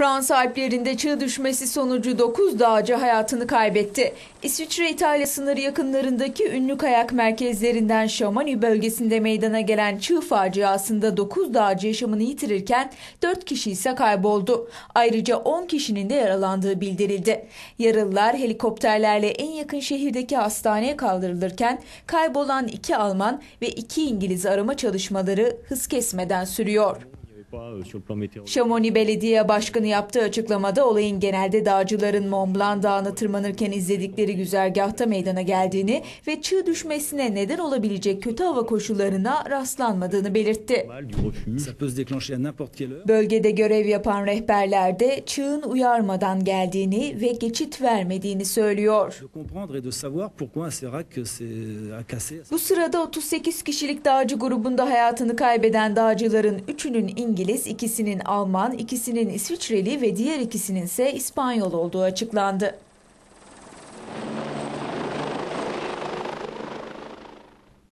Fransa Alplerinde çığ düşmesi sonucu 9 dağcı hayatını kaybetti. İsviçre-İtalya sınırı yakınlarındaki ünlü kayak merkezlerinden Chamonix bölgesinde meydana gelen çığ faciasında 9 dağcı yaşamını yitirirken 4 kişi ise kayboldu. Ayrıca 10 kişinin de yaralandığı bildirildi. Yaralılar helikopterlerle en yakın şehirdeki hastaneye kaldırılırken kaybolan 2 Alman ve 2 İngiliz arama çalışmaları hız kesmeden sürüyor. Chamonix Belediye Başkanı yaptığı açıklamada olayın genelde dağcıların Mont Blanc Dağı'nı tırmanırken izledikleri güzergahta meydana geldiğini ve çığ düşmesine neden olabilecek kötü hava koşullarına rastlanmadığını belirtti. Bölgede görev yapan rehberler de çığın uyarmadan geldiğini ve geçit vermediğini söylüyor. Cassé. Bu sırada 38 kişilik dağcı grubunda hayatını kaybeden dağcıların üçünün İngiliz, ikisinin Alman, ikisinin İsviçreli ve diğer ikisinin ise İspanyol olduğu açıklandı.